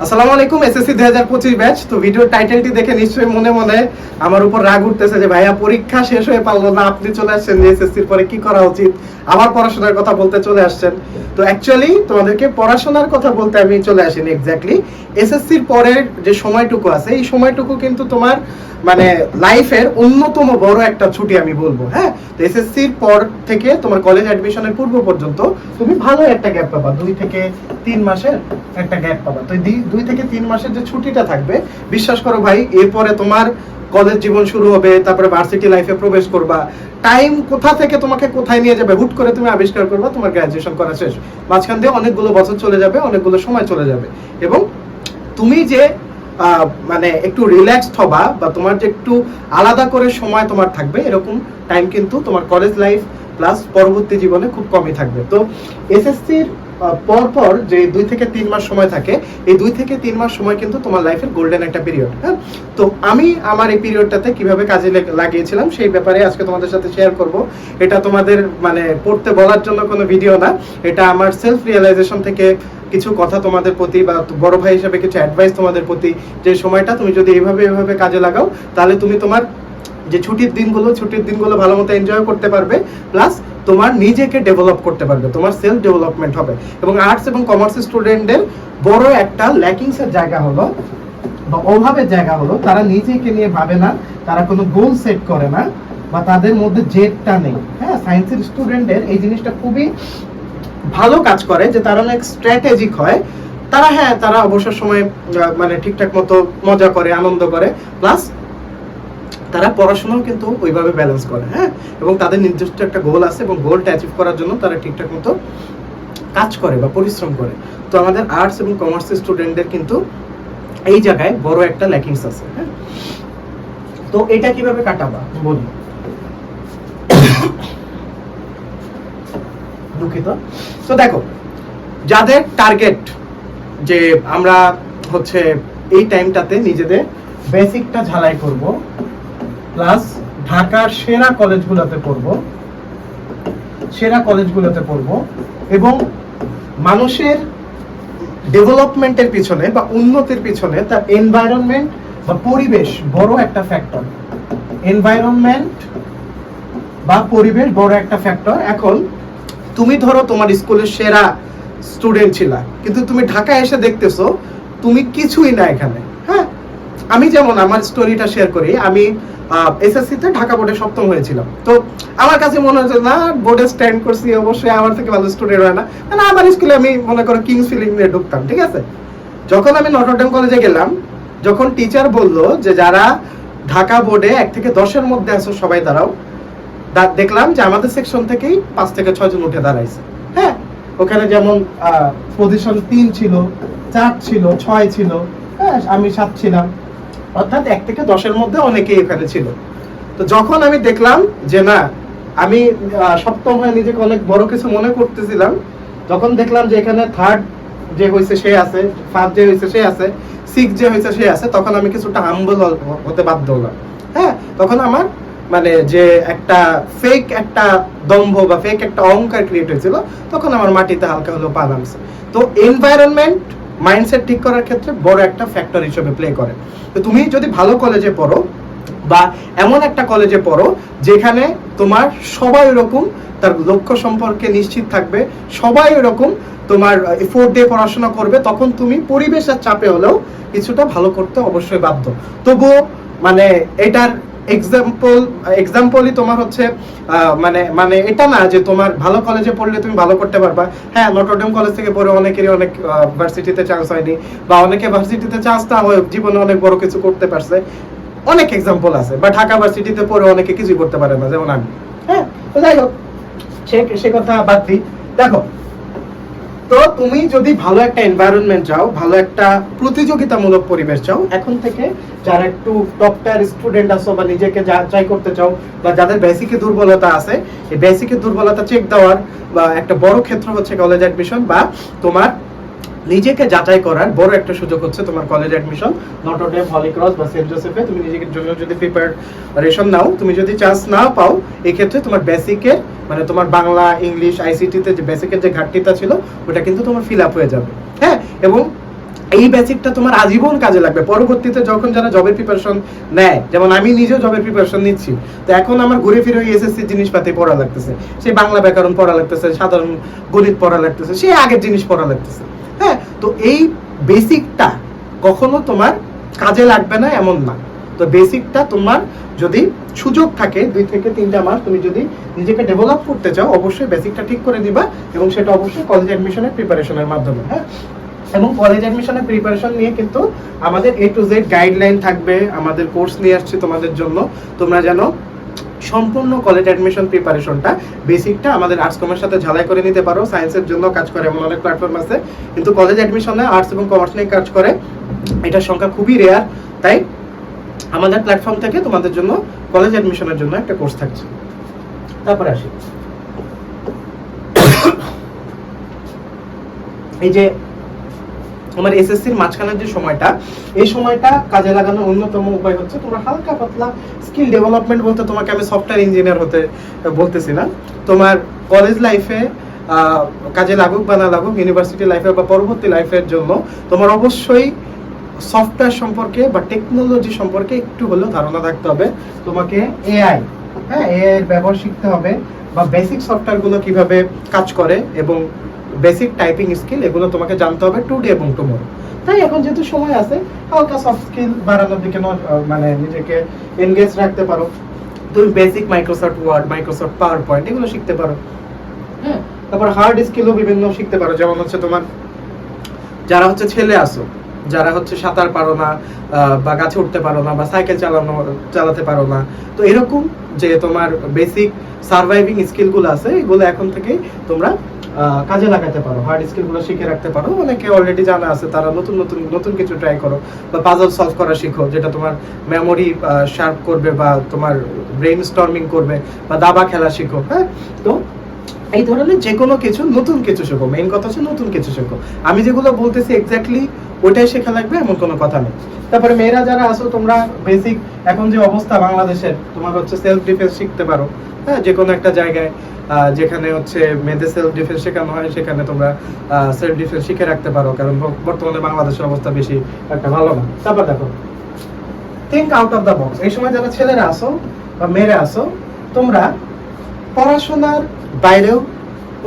আসসালামু আলাইকুম এসএসসি দুই হাজার পঁচিশ ব্যাচ তো ভিডিও টাইটেলটি দেখে নিশ্চয়ই মনে মনে আমার উপর রাগ উঠতেছে যে, ভাইয়া, পরীক্ষা শেষ হয়ে পারল না, আপনি চলে আসছেন যে এসএসসির পরে, কি করা উচিত? আবার পড়াশোনার কথা বলতে চলে আসছেন। তো অ্যাকচুয়ালি তোমাদেরকে পড়াশোনার কথা বলতে আমি চলে আসিনি এক্স্যাক্টলি এসএসসির পরের যে সময়টুকু আছে, এই সময়টুকু কিন্তু তোমার মানে লাইফের অন্যতম বড় একটা ছুটি আমি বলব হ্যাঁ? তো এসএসসির পর থেকে তোমার কলেজ অ্যাডমিশনের পূর্ব পর্যন্ত তুমি ভালো একটা গ্যাপ পাবা, দুই থেকে তিন মাসের একটা গ্যাপ পাবা। তো দুই থেকে তিন মাসের যে ছুটিটা থাকবে, বিশ্বাস করো ভাই, এরপরে তোমার কলেজ জীবন শুরু হবে, তারপরে ভার্সিটি লাইফে প্রবেশ করবা। টাইম কোথা থেকে তোমাকে কোথায় নিয়ে যাবে, হুট করে তুমি আবিষ্কার করবা, তোমার গ্র্যাজুয়েশন করা শেষ। মাঝখান দিয়ে অনেকগুলো বছর চলে যাবে, অনেকগুলো সময় চলে যাবে। এবং তুমি যে মানে একটু রিল্যাক্সড হবা বা তোমার যে একটু আলাদা করে সময় তোমার থাকবে, এরকম টাইম কিন্তু তোমার কলেজ লাইফ প্লাস পরবর্তী জীবনে খুব কমই থাকবে। তো এসএসসির পর পর যে দুই থেকে তিন মাস সময় থাকে, এই দুই থেকে তিন মাস সময় কিন্তু তোমার লাইফের গোল্ডেন একটা পিরিয়ড হ্যাঁ? তো আমি আমার এই পিরিয়ডটাতে কীভাবে কাজে লাগিয়েছিলাম সেই ব্যাপারে আজকে তোমাদের সাথে শেয়ার করব। এটা তোমাদের মানে পড়তে বলার জন্য কোনো ভিডিও না, এটা আমার সেলফ রিয়েলাইজেশন থেকে কিছু কথা তোমাদের প্রতি বা বড় ভাই হিসেবে কিছু অ্যাডভাইস তোমাদের প্রতি যে সময়টা তুমি যদি এইভাবে এইভাবে কাজে লাগাও, তাহলে তুমি তোমার যে ছুটির দিনগুলো ছুটির দিনগুলো ভালো মতো এনজয় করতে পারবে প্লাস তোমার নিজেকে ডেভেলপ করতে পারবে, তোমার সেলফ ডেভেলপমেন্ট হবে। এবং আর্টস এবং কমার্স স্টুডেন্টদের বড় একটা ল্যাকিংসের জায়গা হলো, বা অভাবের জায়গা হলো, তারা নিজেকে নিয়ে ভাবে না, তারা কোনো গোল সেট করে না, বা তাদের মধ্যে জেদটা নেই। হ্যাঁ সায়েন্সের স্টুডেন্টদের এই জিনিসটা খুবই ভালো কাজ করে, যে তারা অনেক স্ট্র্যাটেজিক হয়। তারা হ্যাঁ তারা অবসর সময় মানে ঠিকঠাক মতো মজা করে, আনন্দ করে। প্লাস তারা পড়াশোনাও কিন্তু ওইভাবে ব্যালেন্স করে হ্যাঁ? এবং তাদের নির্দিষ্ট একটা গোল আছে এবং গোলটা অ্যাচিভ করার জন্য তারা ঠিকঠাক মতো কাজ করে বা পরিশ্রম করে। তো আমাদের আর্টস এবং কমার্সের স্টুডেন্টদের কিন্তু এই জায়গায় বড় একটা ল্যাকিংস আছে হ্যাঁ? তো এটা কীভাবে কাটাবা? বলি দুঃখিত। তো দেখো, যাদের টার্গেট যে আমরা হচ্ছে এই টাইমটাতে নিজেদের বেসিকটা ঝালাই করব প্লাস ঢাকার সেরা কলেজগুলোতে পড়ব, সেরা কলেজগুলোতে পড়ব, এবং মানুষের ডেভেলপমেন্টের পিছনে বা উন্নতির পিছনে তার এনভায়রনমেন্ট বা পরিবেশ বড় একটা ফ্যাক্টর এনভায়রনমেন্ট বা পরিবেশ বড় একটা ফ্যাক্টর এখন তুমি ধরো তোমার স্কুলের সেরা স্টুডেন্ট ছিলা, কিন্তু তুমি ঢাকা এসে দেখতেছো, তুমি কিছুই না এখানে হ্যাঁ? আমি যেমন আমার স্টোরিটা শেয়ার করি, আমি এসএসসি তে ঢাকা বোর্ডে সপ্তম হয়েছিলাম। তো আমার কাছে মনে হচ্ছে না, বোর্ডে স্ট্যান্ড করছি, অবশ্যই আমার থেকে ভালো স্টুডেন্ট হয় না। না আমার স্কুলে আমি মনে করো কিংস ফিলিং নিয়ে ঢুকতাম, ঠিক আছে? যখন আমি নটরডেম কলেজে গেলাম, যখন টিচার বলল যে, যারা ঢাকা বোর্ডে এক থেকে দশের মধ্যে আছো, সবাই দাঁড়াও। দেখলাম যে আমাদের সেকশন থেকেই পাঁচ থেকে ছয় জন উঠে দাঁড়াইছে। হ্যাঁ? ওখানে যেমন পজিশন তিন ছিল, চার ছিল, ছয় ছিল হ্যাঁ আমি সাত ছিলাম। অর্থাৎ এক থেকে দশের মধ্যে অনেকেই এখানে ছিল। তো যখন আমি দেখলাম যে না, আমি সপ্তম হয়ে নিজেকে অনেক বড় কিছু মনে করতেছিলাম, যখন দেখলাম যে এখানে থার্ড যে হয়েছে সে আছে ফার্স্ট যে হয়েছে সে আছে সিক্স যে হয়েছে সে আছে, তখন আমি কিছুটা হাম্বল হতে বাধ্য হলাম। হ্যাঁ? তখন আমার মানে যে একটা ফেক একটা দম্ভ বা ফেক একটা অহংকার ক্রিয়েট হয়েছিল, তখন আমার মাটিতে হালকা হলেও পা নামছে। তো এনভায়রনমেন্ট মাইন্ডসেট ঠিক করার ক্ষেত্রে বড় একটা ফ্যাক্টর হিসেবে প্লে করে। তো তুমি যদি ভালো কলেজে পড়ো বা এমন একটা কলেজে পড়ো যেখানে তোমার সবাই ওরকম, তার লক্ষ্য সম্পর্কে নিশ্চিত থাকবে, সবাই ওরকম তোমার এফোর্ট দিয়ে পড়াশোনা করবে, তখন তুমি পরিবেশের চাপে হলেও কিছুটা ভালো করতে অবশ্যই বাধ্য। তবুও মানে এটার এক্সাম্পল এক্সাম্পলই তোমার হচ্ছে মানে মানে এটা না যে তোমার ভালো কলেজে পড়লে তুমি ভালো করতে পারবা। হ্যাঁ নটরডেম কলেজ থেকে পড়ে অনেকেরই অনেক ভার্সিটিতে চান্স হয়নি বা অনেকে ভার্সিটিতে চান্স না হয়ে জীবনে অনেক বড় কিছু করতে পারছে। অনেক এক্সাম্পল আছে বা ঢাকা ভার্সিটিতে পড়ে অনেকে কিছুই করতে পারে না, যেমন আমি। হ্যাঁ যাই হোক সে কথা বাদ দিই। দেখো তো তুমি যদি ভালো একটা এনভায়রনমেন্ট চাও, ভালো একটা প্রতিযোগিতামূলক পরিবেশ চাও, এখন থেকে যারা একটু টপ টপটার স্টুডেন্ট আছো বা নিজেকে যাচাই করতে চাও বা যাদের বেসিকে দুর্বলতা আছে, এই বেসিকের দুর্বলতা চেক দেওয়ার বা একটা বড় ক্ষেত্র হচ্ছে কলেজ অ্যাডমিশন বা তোমার নিজেকে যাচাই করার বড় একটা সুযোগ হচ্ছে তোমার college admission Notre Dame Holy Cross বা সেন্ট জোসেফে তুমি নিজের জন্য যদি প্রিপারেশন নাও, তুমি যদি চান্স নাও পাও এই ক্ষেত্রে তোমার বেসিকের মানে তোমার বাংলা ইংলিশ আইসিটিতে যে বেসিকের যে ঘাটতিটা ছিল, ওটা কিন্তু তোমার ফিল আপ হয়ে যাবে। হ্যাঁ? এবং এই বেসিকটা তোমার আজীবন কাজে লাগবে। পরবর্তীতে যখন যারা জবের প্রিপারেশন নেয়, যেমন আমি নিজেও জবের প্রিপারেশন নিচ্ছি, তো এখন আমার ঘুরে ফিরে ওই এসএসসি জিনিসপাতি পড়া লাগতেছে। সেই বাংলা ব্যাকরণ পড়া লাগতেছে, সাধারণ গণিত পড়া লাগতেছে সেই আগের জিনিস পড়া লাগতেছে। হ্যাঁ তো এই বেসিকটা কখনো তোমার কাজে লাগবে না, এমন না। তো বেসিকটা তোমার যদি সুযোগ থাকে, দুই থেকে তিনটা মাস তুমি যদি নিজেকে ডেভেলপ করতে চাও, অবশ্যই বেসিকটা ঠিক করে দিবা এবং সেটা অবশ্যই কলেজ অ্যাডমিশনের প্রিপারেশনের মাধ্যমে হ্যাঁ? এবং কলেজ অ্যাডমিশনের প্রিপারেশন নিয়ে কিন্তু আমাদের এ টু জেড গাইডলাইন থাকবে, আমাদের কোর্স নিয়ে আসছে তোমাদের জন্য। তোমরা যেন সম্পূর্ণ কলেজ অ্যাডমিশন প্রিপারেশনটা বেসিকটা আমাদের আর্টস কমার্স সাথে ঝালাই করে নিতে পারো। সায়েন্সের জন্য কাজ করে এমন অনেক প্ল্যাটফর্ম আছে। কিন্তু কলেজ অ্যাডমিশনে আর্টস এবং কমার্স নিয়ে কাজ করে, এটার সংখ্যা খুবই রেয়ার তাই আমাদের প্ল্যাটফর্ম থেকে তোমাদের জন্য কলেজ অ্যাডমিশনের জন্য একটা কোর্স থাকছে। তারপরে আসি। এই যে তোমার এসএসসির মাঝখানের যে সময়টা, এই সময়টা কাজে লাগানোর অন্যতম উপায় হচ্ছে তোমরা হালকা পাতলা স্কিল ডেভেলপমেন্ট বলতে তোমাকে আমি সফটওয়্যার ইঞ্জিনিয়ার হতে বলতেছি না। তোমার কলেজ লাইফে কাজে লাগুক বা না লাগুক ইউনিভার্সিটি লাইফে বা পরবর্তী লাইফের জন্য তোমার অবশ্যই সফটওয়্যার সম্পর্কে বা টেকনোলজি সম্পর্কে একটু হলেও ধারণা থাকতে হবে। তোমাকে এআই হ্যাঁ এআই এর ব্যবহার শিখতে হবে বা বেসিক সফটওয়্যারগুলো কীভাবে কাজ করে এবং বেসিক টাইপিং স্কিল এগুলো তোমাকে জানতে হবে টুডে এবং টুমোরো তাই এখন যেহেতু সময় আছে, হালকা সফট স্কিল বাড়ানোর দিকে মানে নিজেকে এনগেজ রাখতে পারো। তুমি basic Microsoft Word Microsoft PowerPoint এগুলো শিখতে পারো। হ্যাঁ তারপর হার্ড স্কিলও বিভিন্ন শিখতে পারো। যেমন হচ্ছে তোমার, যারা হচ্ছে ছেলে আসো যারা হচ্ছে সাঁতার পারো না বা গাছে উঠতে পারো না, বা সাইকেল চালানো, চালাতে পারো না। তো এরকম যে তোমার বেসিক সার্ভাইভিং স্কিলগুলো আছে, এগুলো এখন থেকেই তোমরা কাজে লাগাতে পারো। হার্ড স্কিলগুলো শিখে রাখতে পারো। অনেকে অলরেডি জানা আছে, তারা নতুন নতুন নতুন কিছু ট্রাই করো, বা পাজল সলভ করা শিখো, যেটা তোমার মেমোরি শার্প করবে, বা তোমার ব্রেন স্টর্মিং করবে, বা দাবা খেলা শিখো হ্যাঁ? তো এই ধরনের যে কোনো কিছু নতুন কিছু শেখো। মেইন কথা হচ্ছে নতুন কিছু শেখো। আমি যেগুলো বলতেছি এক্স্যাক্টলি ওইটাই শেখা লাগবে, এমন কোনো কথা নেই। তারপরে মেয়েরা যারা আসো তোমরা বেসিক এখন যে অবস্থা বাংলাদেশের, তোমার হচ্ছে সেলফ ডিফেন্স শিখতে পারো। হ্যাঁ যে কোনো একটা জায়গায় যেখানে হচ্ছে মেয়েদের সেলফ ডিফেন্স শেখানো হয়, সেখানে তোমরা সেলফ ডিফেন্স শিখে রাখতে পারো, কারণ বর্তমানে বাংলাদেশের অবস্থা বেশি একটা ভালো না। তারপর দেখো think out of the box এই সময় যারা ছেলেরা আসো বা মেয়েরা আসো তোমরা পড়াশোনার বাইরেও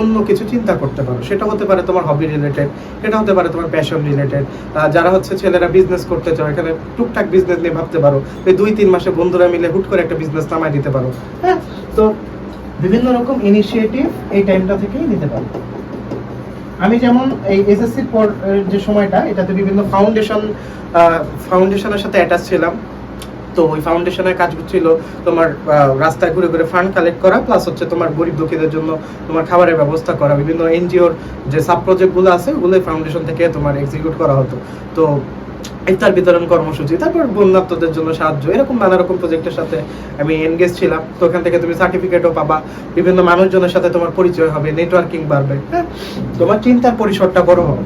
অন্য কিছু চিন্তা করতে পারো। সেটা হতে পারে তোমার হবি রিলেটেড এটা হতে পারে তোমার প্যাশন রিলেটেড যারা হচ্ছে ছেলেরা বিজনেস করতে চাও এখানে টুকটাক বিজনেস নিয়ে ভাবতে পারো। এই দুই, তিন মাসে বন্ধুরা মিলে হুট করে একটা বিজনেস নামাই দিতে পারো। হ্যাঁ? তো বিভিন্ন রকম ইনিশিয়েটিভ এই টাইমটা থেকেই নিতে পারো। আমি যেমন এই এসএসসির পর যে সময়টা, এটাতে বিভিন্ন ফাউন্ডেশন ফাউন্ডেশনের সাথে অ্যাটাচ ছিলাম। তো ওই ফাউন্ডেশনের কাজ ছিল তোমার রাস্তায় ঘুরে ঘুরে ফান্ড কালেক্ট করা প্লাস হচ্ছে তোমার গরিব দুঃখীদের জন্য তোমার খাবারের ব্যবস্থা করা, বিভিন্ন এনজিওর যে সাব প্রজেক্টগুলো আছে ওগুলো ফাউন্ডেশন থেকে তোমার এক্সিকিউট করা হতো। তো ইফতার বিতরণ কর্মসূচি, তারপর বন্যাত্মদের জন্য সাহায্য, এরকম নানা রকম প্রজেক্টের সাথে আমি এনগেজ ছিলাম। তো ওখান থেকে তুমি সার্টিফিকেটও পাবা, বিভিন্ন মানুষজনের সাথে তোমার পরিচয় হবে নেটওয়ার্কিং বাড়বে হ্যাঁ? তোমার চিন্তার পরিসরটা বড় হবে।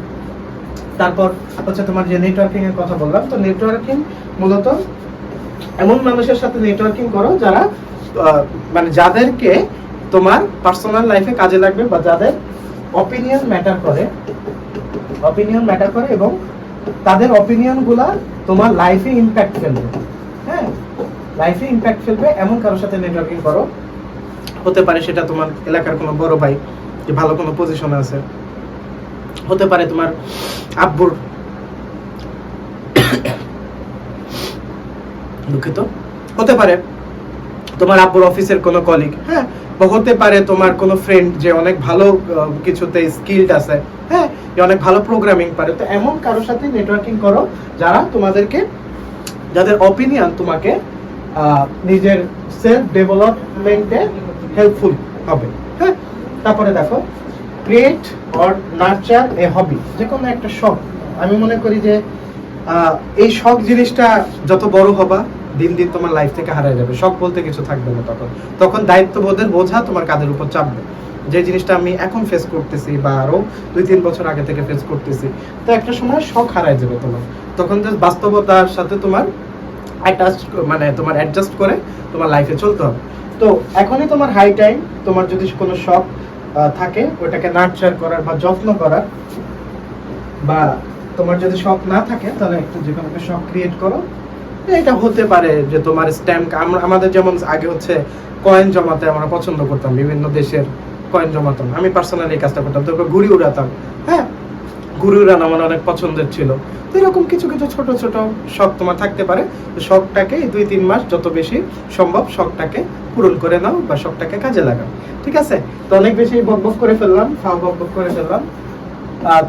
তারপর হচ্ছে তোমার যে নেটওয়ার্কিং এর কথা বললাম, তো নেটওয়ার্কিং মূলত এমন মানুষের সাথে নেটওয়ার্কিং করো যারা মানে যাদেরকে তোমার পার্সোনাল লাইফে কাজে লাগবে বা যাদের অপিনিয়ন ম্যাটার করে অপিনিয়ন ম্যাটার করে এবং তাদের অপিনিয়নগুলা তোমার লাইফে ইম্প্যাক্ট ফেলবে। হ্যাঁ? লাইফে ইম্প্যাক্ট ফেলবে, এমন কারোর সাথে নেটওয়ার্কিং করো, হতে পারে সেটা তোমার এলাকার কোনো বড় ভাই, যে ভালো কোনো পজিশনে আছে। হতে পারে তোমার আব্বুর দুঃখিত। হতে পারে তোমার আব্বুর অফিসের কোনো কলিগ হ্যাঁ? বা হতে পারে তোমার কোনো ফ্রেন্ড যে অনেক ভালো কিছুতে স্কিলড আছে হ্যাঁ? যে অনেক ভালো প্রোগ্রামিং পারে। তো এমন কারোর সাথে নেটওয়ার্কিং করো যারা তোমাদেরকে, যাদের অপিনিয়ন তোমাকে নিজের সেলফ ডেভেলপমেন্টে হেল্পফুল হবে হ্যাঁ? তারপরে দেখো create or nurture a hobby যে কোনো একটা শখ। আমি মনে করি যে এই শখ জিনিসটা যত বড় হবা দিন দিন তোমার লাইফ থেকে হারিয়ে যাবে। শখ বলতে কিছু থাকবে না তখন। তখন দায়িত্ববোধের বোঝা তোমার কাঁধের উপর চাপবে। যে জিনিসটা আমি এখন ফেস করতেছি বা আরও দুই তিন বছর আগে থেকে ফেস করতেছি, তো একটা সময় শখ হারায় যাবে তোমার। তখন যে বাস্তবতার সাথে তোমার অ্যাটাচ মানে তোমার অ্যাডজাস্ট করে তোমার লাইফে চলতে হবে। তো এখনই তোমার হাই টাইম তোমার যদি কোনো শখ থাকে, ওটাকে নার্চার করার বা যত্ন করার, বা তোমার যদি শখ না থাকে, তাহলে একটা যে কোনো একটা শখ ক্রিয়েট করো। এটা হতে পারে যে তোমার স্ট্যাম্প আমরা আমাদের যেমন আগে হচ্ছে কয়েন জমাতে আমরা পছন্দ করতাম, বিভিন্ন দেশের কয়েন জমাতাম। আমি পার্সোনালি কাজটা করতাম। তারপর ঘুড়ি উড়াতাম। হ্যাঁ? ঘুড়ি উড়ানো আমার অনেক পছন্দের ছিল। তো এরকম কিছু কিছু ছোট ছোট শখ তোমার থাকতে পারে। শখটাকে দুই, তিন মাস যত বেশি সম্ভব শখটাকে পূরণ করে নাও বা শখটাকে কাজে লাগাও। ঠিক আছে? তো অনেক বেশি বক বক করে ফেললাম, ফাও বক বক করে ফেললাম।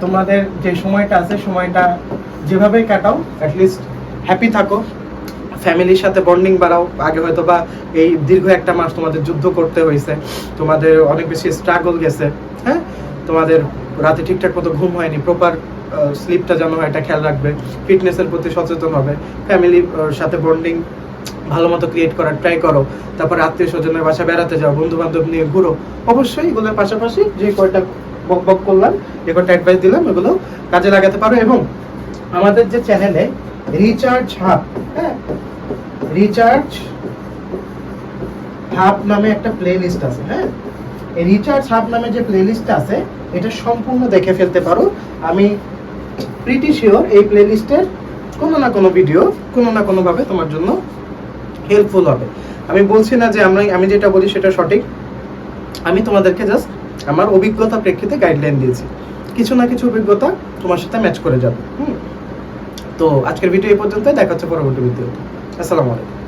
তোমাদের যে সময়টা আছে, সময়টা যেভাবেই কাটাও অ্যাটলিস্ট হ্যাপি থাকো। ফ্যামিলির সাথে বন্ডিং বাড়াও। আগে হয়তো বা এই দীর্ঘ একটা মাস তোমাদের যুদ্ধ করতে হয়েছে তোমাদের অনেক বেশি স্ট্রাগল গেছে হ্যাঁ? তোমাদের রাতে ঠিকঠাক মতো ঘুম হয়নি প্রপার স্লিপটা যেন হয়, এটা খেয়াল রাখবে। ফিটনেসের প্রতি সচেতন হবে। ফ্যামিলির সাথে বন্ডিং ভালো মতো ক্রিয়েট করার ট্রাই করো। তারপর আত্মীয় স্বজনের বাসা বেড়াতে যাও বন্ধু বান্ধব নিয়ে ঘুরো। অবশ্যই এগুলোর পাশাপাশি যে কয়টা বক বক করলাম, যে কয়টা অ্যাডভাইস দিলাম, এগুলো কাজে লাগাতে পারো। এবং আমাদের যে চ্যানেলে রিচার্জ হাব হ্যাঁ? রিচার্জ হাব নামে একটা প্লে লিস্ট আছে হ্যাঁ? এই রিচার্জ হাব নামে যে প্লে লিস্টটা আছে, এটা সম্পূর্ণ দেখে ফেলতে পারো। আমি প্রিটি শিওর এই প্লে লিস্টের কোনো না কোনো ভিডিও কোনো না কোনোভাবে তোমার জন্য হেল্পফুল হবে। আমি বলছি না যে আমরা আমি যেটা বলি সেটা সঠিক। আমি তোমাদেরকে জাস্ট আমার অভিজ্ঞতা প্রেক্ষিতে গাইডলাইন দিয়েছি। কিছু না কিছু অভিজ্ঞতা তোমার সাথে ম্যাচ করে যাবে। হুম? তো আজকের ভিডিও এই পর্যন্ত দেখা হচ্ছে পরবর্তী ভিডিওতে আসসালামু আলাইকুম।